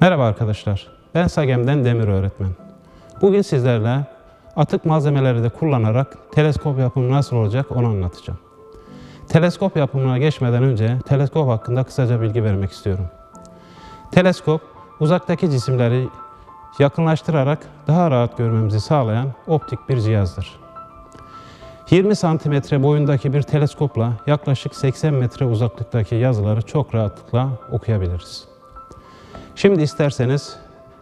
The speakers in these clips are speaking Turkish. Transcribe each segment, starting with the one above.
Merhaba arkadaşlar. Ben Sagem'den Demir Öğretmen. Bugün sizlerle atık malzemeleri de kullanarak teleskop yapımı nasıl olacak onu anlatacağım. Teleskop yapımına geçmeden önce teleskop hakkında kısaca bilgi vermek istiyorum. Teleskop, uzaktaki cisimleri yakınlaştırarak daha rahat görmemizi sağlayan optik bir cihazdır. 20 santimetre boyundaki bir teleskopla yaklaşık 80 metre uzaklıktaki yazıları çok rahatlıkla okuyabiliriz. Şimdi isterseniz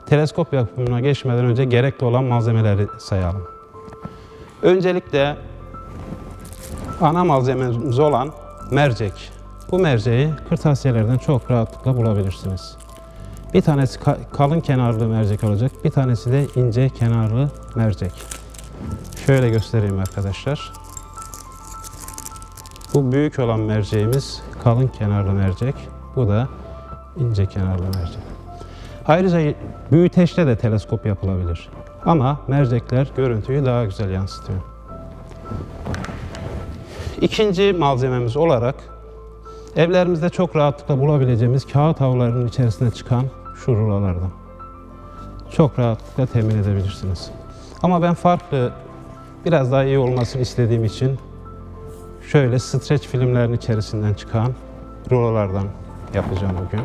teleskop yapımına geçmeden önce gerekli olan malzemeleri sayalım. Öncelikle ana malzememiz olan mercek. Bu merceği kırtasiyelerden çok rahatlıkla bulabilirsiniz. Bir tanesi ka- kalın kenarlı mercek olacak, bir tanesi de ince kenarlı mercek. Şöyle göstereyim arkadaşlar. Bu büyük olan merceğimiz kalın kenarlı mercek. Bu da ince kenarlı mercek. Ayrıca büyüteçte de teleskop yapılabilir. Ama mercekler görüntüyü daha güzel yansıtıyor. İkinci malzememiz olarak evlerimizde çok rahatlıkla bulabileceğimiz kağıt havlularının içerisine çıkan şu rulolardan. Çok rahatlıkla temin edebilirsiniz. Ama ben farklı, biraz daha iyi olmasını istediğim için şöyle streç filmlerin içerisinden çıkan rulolardan yapacağım bugün.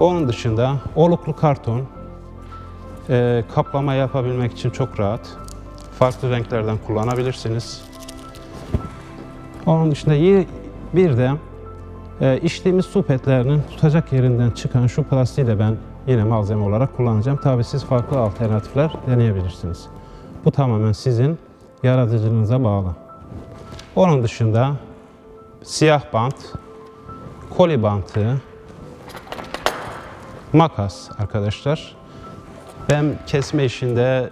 Onun dışında oluklu karton e, kaplama yapabilmek için çok rahat. Farklı renklerden kullanabilirsiniz. Onun dışında bir de e, içtiğimiz su petlerinin tutacak yerinden çıkan şu plastiği de ben yine malzeme olarak kullanacağım. Tabii siz farklı alternatifler deneyebilirsiniz. Bu tamamen sizin yaratıcılığınıza bağlı. Onun dışında siyah bant, koli bantı, makas arkadaşlar. Ben kesme işinde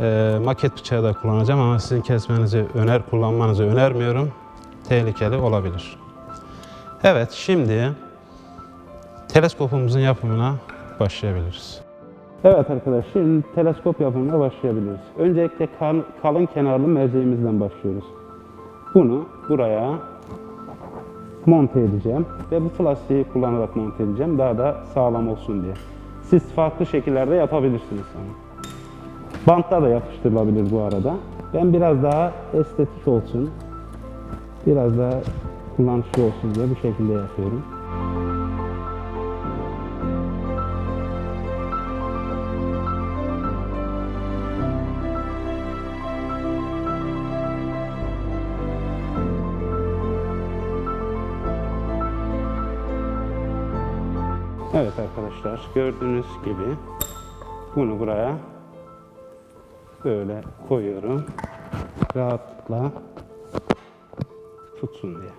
e, maket bıçağı da kullanacağım ama sizin kesmenizi öner kullanmanızı önermiyorum. Tehlikeli olabilir. Evet şimdi teleskopumuzun yapımına başlayabiliriz. Evet arkadaşlar şimdi teleskop yapımına başlayabiliriz. Öncelikle kal- kalın kenarlı merceğimizden başlıyoruz. Bunu buraya monte edeceğim ve bu plastiği kullanarak monte edeceğim daha da sağlam olsun diye. Siz farklı şekillerde yapabilirsiniz ama. Bantla da yapıştırılabilir bu arada. Ben biraz daha estetik olsun, biraz daha kullanışlı olsun diye bu şekilde yapıyorum. Evet arkadaşlar gördüğünüz gibi bunu buraya böyle koyuyorum. Rahatlıkla tutsun diye.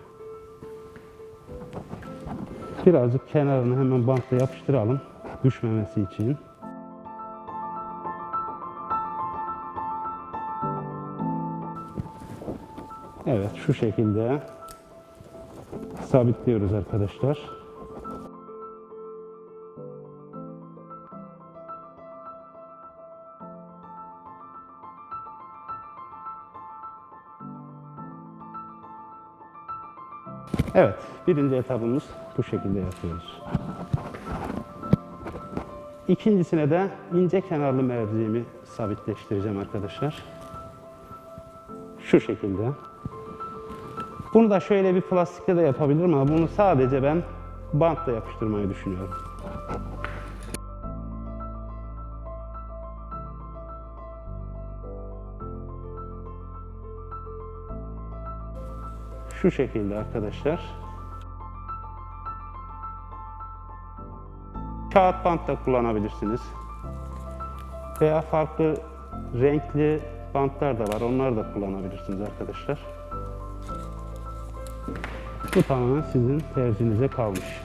Birazcık kenarını hemen bantla yapıştıralım düşmemesi için. Evet şu şekilde sabitliyoruz arkadaşlar. Evet, birinci etabımız bu şekilde yapıyoruz. İkincisine de ince kenarlı merceğimi sabitleştireceğim arkadaşlar. Şu şekilde. Bunu da şöyle bir plastikle de yapabilirim ama bunu sadece ben bantla yapıştırmayı düşünüyorum. Şu şekilde arkadaşlar. Kağıt bant da kullanabilirsiniz. Veya farklı renkli bantlar da var. Onları da kullanabilirsiniz arkadaşlar. Bu tamamen sizin tercihinize kalmış.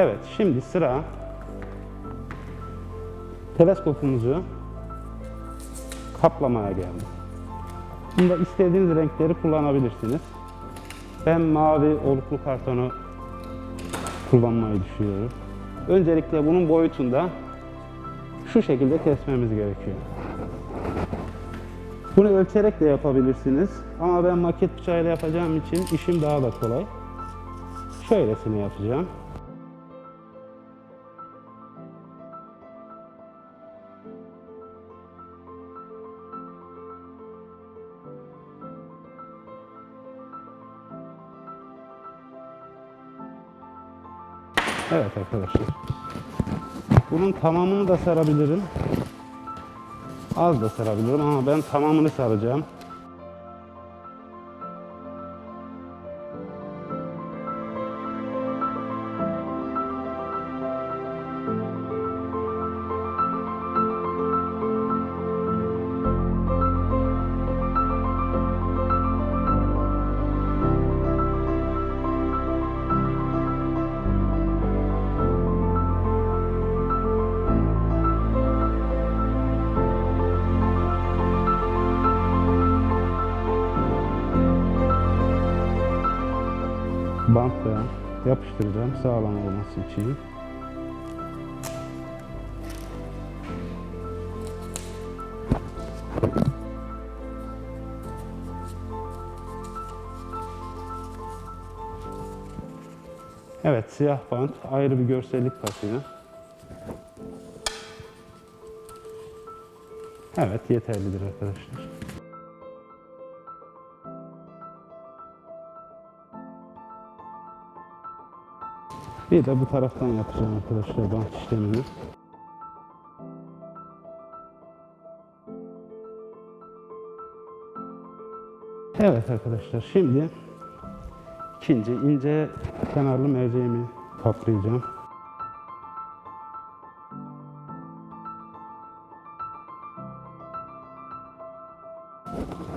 Evet, şimdi sıra teleskopumuzu kaplamaya geldi. Bunda istediğiniz renkleri kullanabilirsiniz. Ben mavi oluklu kartonu kullanmayı düşünüyorum. Öncelikle bunun boyutunda şu şekilde kesmemiz gerekiyor. Bunu ölçerek de yapabilirsiniz. Ama ben maket bıçağıyla yapacağım için işim daha da kolay. Şöylesine yapacağım. Evet arkadaşlar. Bunun tamamını da sarabilirim. Az da sarabilirim ama ben tamamını saracağım. Yapıştıracağım sağlam olması için. Evet, siyah bant ayrı bir görsellik katıyor. Evet, yeterlidir arkadaşlar. Bir de bu taraftan yapacağım arkadaşlar bant işlemini. Evet arkadaşlar şimdi ikinci ince kenarlı merceğimi kaplayacağım.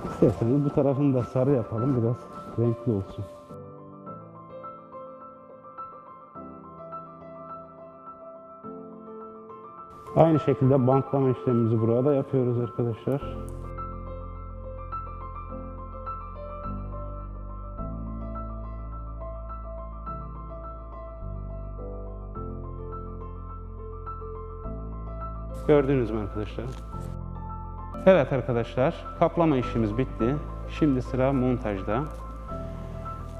İsterseniz bu tarafını da sarı yapalım biraz renkli olsun. Aynı şekilde bantlama işlemimizi burada yapıyoruz arkadaşlar. Gördünüz mü arkadaşlar? Evet arkadaşlar, kaplama işimiz bitti. Şimdi sıra montajda.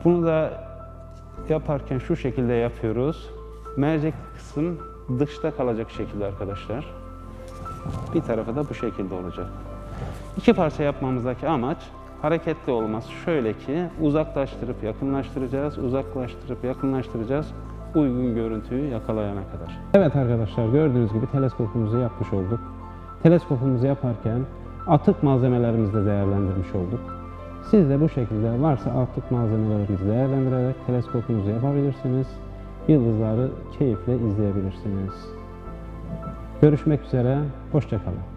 Bunu da yaparken şu şekilde yapıyoruz. Mercek kısım dışta kalacak şekilde arkadaşlar. Bir tarafı da bu şekilde olacak. İki parça yapmamızdaki amaç hareketli olması. Şöyle ki uzaklaştırıp yakınlaştıracağız, uzaklaştırıp yakınlaştıracağız uygun görüntüyü yakalayana kadar. Evet arkadaşlar gördüğünüz gibi teleskopumuzu yapmış olduk. Teleskopumuzu yaparken atık malzemelerimizi de değerlendirmiş olduk. Siz de bu şekilde varsa atık malzemelerinizi değerlendirerek teleskopunuzu yapabilirsiniz. Yıldızları keyifle izleyebilirsiniz. Görüşmek üzere, hoşçakalın.